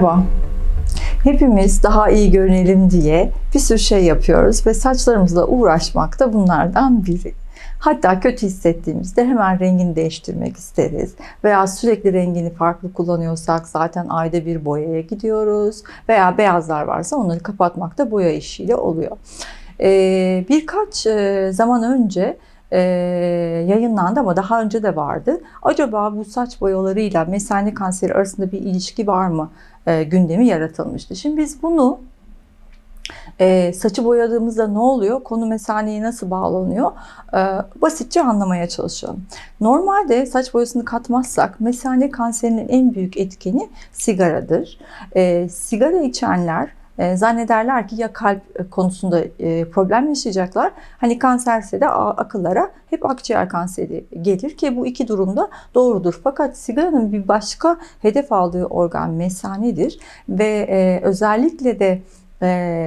Merhaba. Hepimiz daha iyi görünelim diye bir sürü şey yapıyoruz ve saçlarımızla uğraşmak da bunlardan biri. Hatta kötü hissettiğimizde hemen rengini değiştirmek isteriz. Veya sürekli rengini farklı kullanıyorsak zaten ayda bir boyaya gidiyoruz. Veya beyazlar varsa onları kapatmak da boya işiyle oluyor. Ee, birkaç e, zaman önce e, yayınlandı ama daha önce de vardı. Acaba bu saç boyalarıyla mesane kanseri arasında bir ilişki var mı e, gündemi yaratılmıştı. Şimdi biz bunu e, saçı boyadığımızda ne oluyor? Konu mesaneye nasıl bağlanıyor? E, basitçe anlamaya çalışalım. Normalde saç boyasını katmazsak mesane kanserinin en büyük etkeni sigaradır. E, sigara içenler zannederler ki ya kalp konusunda e, problem yaşayacaklar. Hani kanserse de akıllara hep akciğer kanseri gelir ki bu iki durumda doğrudur. Fakat sigaranın bir başka hedef aldığı organ mesanedir ve e, özellikle de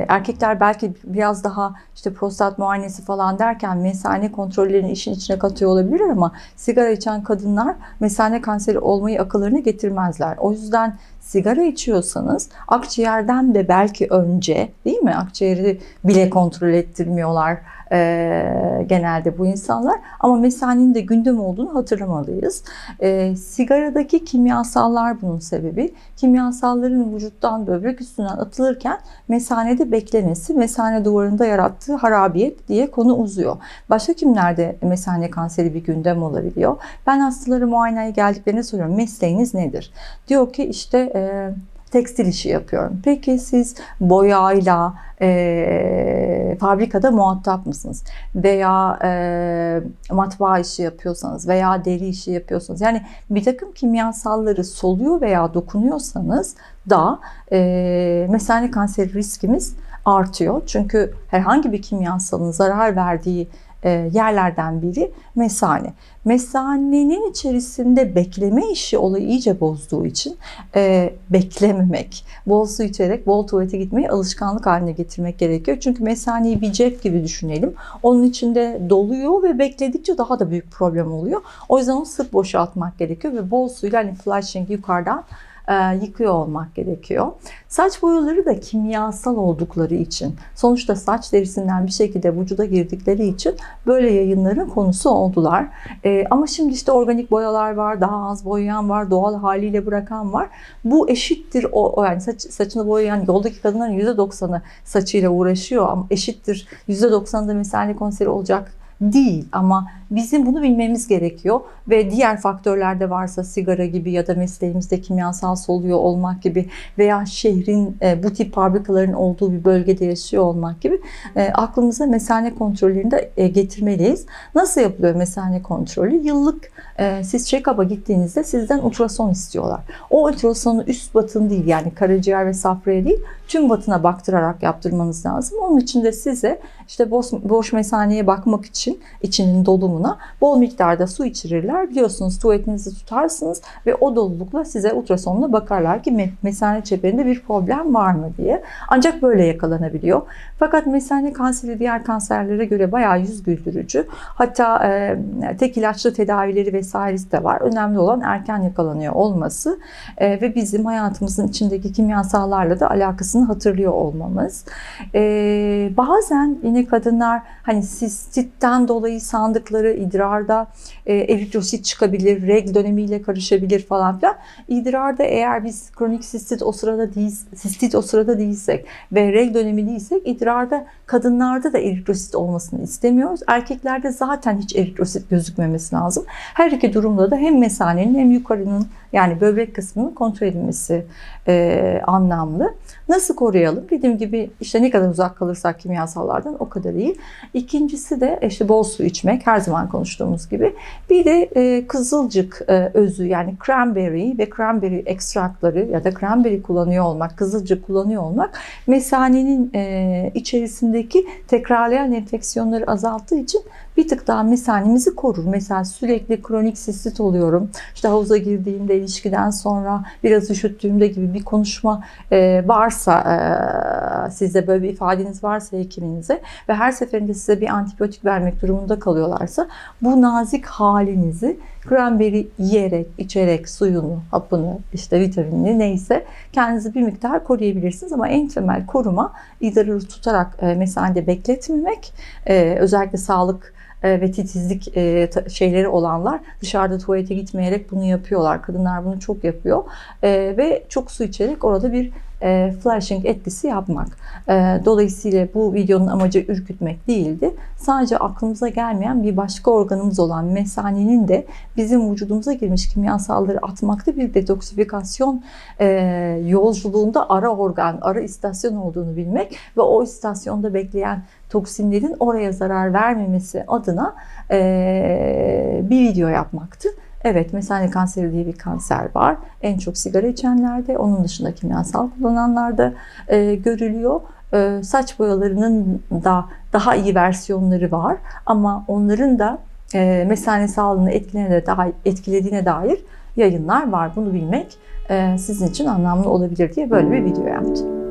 erkekler belki biraz daha işte prostat muayenesi falan derken mesane kontrollerini işin içine katıyor olabilir ama sigara içen kadınlar mesane kanseri olmayı akıllarına getirmezler. O yüzden sigara içiyorsanız akciğerden de belki önce değil mi? Akciğeri bile kontrol ettirmiyorlar e, genelde bu insanlar. Ama mesanenin de gündem olduğunu hatırlamalıyız. E, sigaradaki kimyasallar bunun sebebi. Kimyasalların vücuttan böbrek üstünden atılırken mesanede beklemesi, mesane duvarında yarattığı harabiyet diye konu uzuyor. Başka kimlerde mesane kanseri bir gündem olabiliyor? Ben hastaları muayeneye geldiklerine soruyorum. Mesleğiniz nedir? Diyor ki işte e, tekstil işi yapıyorum. Peki siz boyayla e, fabrikada muhatap mısınız? Veya e, matbaa işi yapıyorsanız veya deri işi yapıyorsanız yani bir takım kimyasalları soluyor veya dokunuyorsanız da e, mesane kanseri riskimiz artıyor. Çünkü herhangi bir kimyasalın zarar verdiği yerlerden biri mesane. Mesanenin içerisinde bekleme işi olayı iyice bozduğu için e, beklememek, bol su içerek bol tuvalete gitmeyi alışkanlık haline getirmek gerekiyor. Çünkü mesaneyi bir cep gibi düşünelim. Onun içinde doluyor ve bekledikçe daha da büyük problem oluyor. O yüzden onu sık boşaltmak gerekiyor ve bol suyla hani flushing yukarıdan e, yıkıyor olmak gerekiyor. Saç boyaları da kimyasal oldukları için, sonuçta saç derisinden bir şekilde vücuda girdikleri için böyle yayınların konusu oldular. E, ama şimdi işte organik boyalar var, daha az boyayan var, doğal haliyle bırakan var. Bu eşittir o, yani saç, saçını boyayan yoldaki kadınların %90'ı saçıyla uğraşıyor ama eşittir %90'ında mesane konseri olacak değil ama bizim bunu bilmemiz gerekiyor ve diğer faktörler de varsa sigara gibi ya da mesleğimizde kimyasal soluyor olmak gibi veya şehrin e, bu tip fabrikaların olduğu bir bölgede yaşıyor olmak gibi e, aklımıza mesane kontrollerini de e, getirmeliyiz. Nasıl yapılıyor mesane kontrolü? Yıllık e, siz check-up'a gittiğinizde sizden ultrason istiyorlar. O ultrasonu üst batın değil yani karaciğer ve safraya değil tüm batına baktırarak yaptırmanız lazım. Onun için de size işte boş, boş mesaneye bakmak için içinin dolumuna bol miktarda su içirirler. Biliyorsunuz tuvaletinizi tutarsınız ve o dolulukla size ultrasonla bakarlar ki mesane çeperinde bir problem var mı diye. Ancak böyle yakalanabiliyor. Fakat mesane kanseri diğer kanserlere göre bayağı yüz güldürücü. Hatta e, tek ilaçlı tedavileri vesairesi de var. Önemli olan erken yakalanıyor olması e, ve bizim hayatımızın içindeki kimyasallarla da alakasını hatırlıyor olmamız. E, bazen yine kadınlar hani sistitten dolayı sandıkları idrarda e, eritrosit çıkabilir, regl dönemiyle karışabilir falan filan. İdrarda eğer biz kronik sistit o sırada değil, sistit o sırada değilsek ve regl dönemi değilsek idrarda kadınlarda da eritrosit olmasını istemiyoruz. Erkeklerde zaten hiç eritrosit gözükmemesi lazım. Her iki durumda da hem mesanenin hem yukarının yani böbrek kısmının kontrol edilmesi e, anlamlı. Nasıl koruyalım? Dediğim gibi işte ne kadar uzak kalırsak kimyasallardan o kadar iyi. İkincisi de işte bol su içmek her zaman konuştuğumuz gibi. Bir de e, kızılcık e, özü yani cranberry ve cranberry ekstrakları ya da cranberry kullanıyor olmak, kızılcık kullanıyor olmak mesanenin e, içerisindeki tekrarlayan enfeksiyonları azalttığı için bir tık daha mesanemizi korur. Mesela sürekli kronik sistit oluyorum. İşte havuza girdiğimde, ilişkiden sonra biraz üşüttüğümde gibi bir konuşma e, varsa e, sizde böyle bir ifadeniz varsa hekiminize ve her seferinde size bir antibiyotik vermek durumunda kalıyorlarsa bu nazik halinizi Cranberry yiyerek, içerek suyunu, hapını, işte vitaminini neyse kendinizi bir miktar koruyabilirsiniz. Ama en temel koruma idrarı tutarak e, mesanede bekletmemek. E, özellikle sağlık e, ve titizlik şeyleri olanlar dışarıda tuvalete gitmeyerek bunu yapıyorlar. Kadınlar bunu çok yapıyor. Ve çok su içerek orada bir e, flashing etkisi yapmak. E, dolayısıyla bu videonun amacı ürkütmek değildi. Sadece aklımıza gelmeyen bir başka organımız olan mesanenin de bizim vücudumuza girmiş kimyasalları atmakta bir detoksifikasyon e, yolculuğunda ara organ, ara istasyon olduğunu bilmek ve o istasyonda bekleyen toksinlerin oraya zarar vermemesi adına e, bir video yapmaktı. Evet, mesane kanseri diye bir kanser var. En çok sigara içenlerde, onun dışında kimyasal kullananlarda e, görülüyor. E, saç boyalarının da daha iyi versiyonları var ama onların da e, mesane sağlığını etkilediğine, daha, etkilediğine dair yayınlar var. Bunu bilmek e, sizin için anlamlı olabilir diye böyle bir video yaptım.